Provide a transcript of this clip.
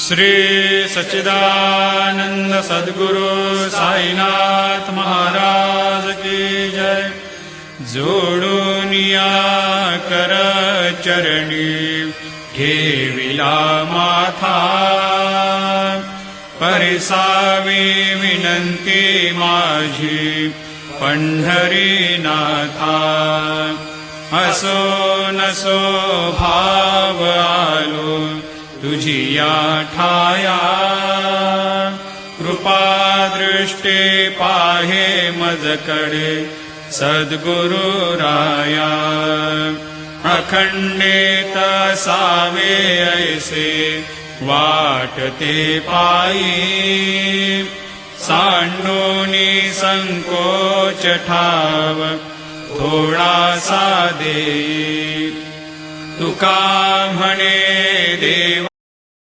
श्री सच्चिदानंद सद्गुरु साईनाथ महाराज की जय। जोडुनिया कर चरणी ठेविला माथा। परिसावी विनंती माझी पंढरीनाथा। असो नसो भाव तुझिया ठाया कृपा दृष्टे पाहे मजकडे सद्गुरु राया। अखंडित सावे ऐसे वाटते पायी सांडोनी संकोच ठाव थोडासा दे। तुका म्हणे देव